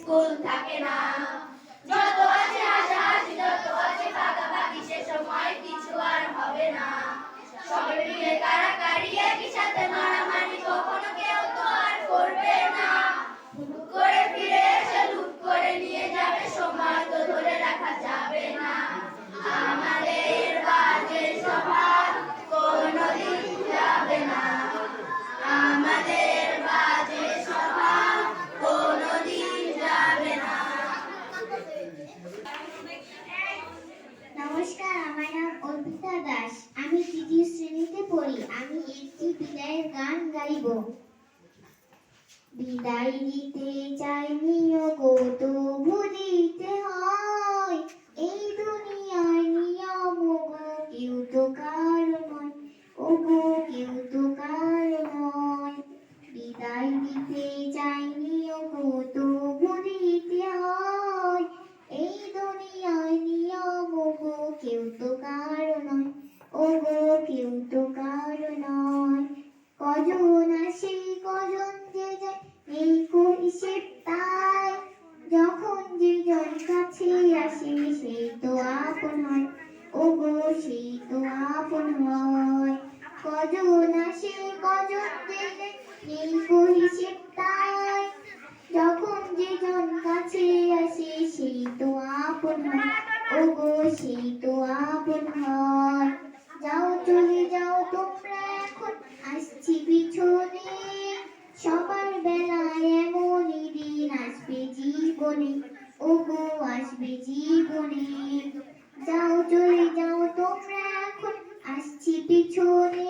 School থাকে না। চাইব বিদায় চাই চাইনি গো আপন বেলায় এমনই দিন আসবে জীবনে ও গো আসবে জীবনে যাও চলে যাও তোমরা এখন আসছি পিছনে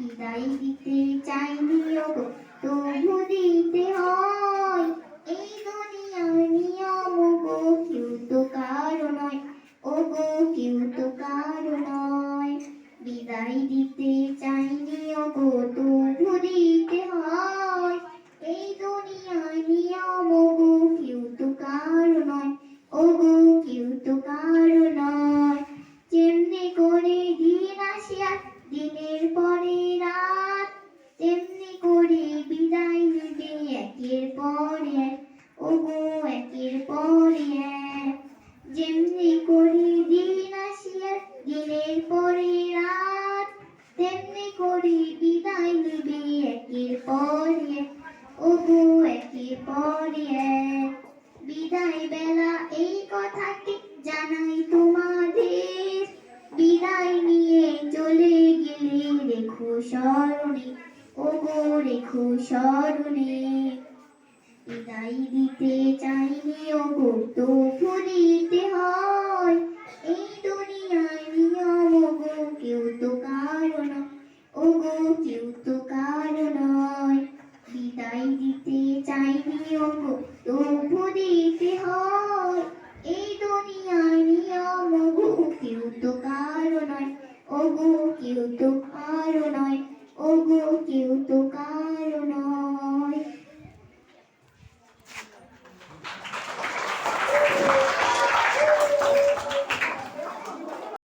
বিদায় দিতে চাই দিও গো তবু দিতে হয়। এই দুনিয়ার নিয়ম গো কেউ রাখো বিদায় দিতে চাইলেও তো ভুলিতে হয়। এই দুনিয়ায় নিয়ম গো কেউ তো কারণ ও গো কেউ তো কারণ বিদায় দিতে চাইলেও তো ভুলিতে হয়।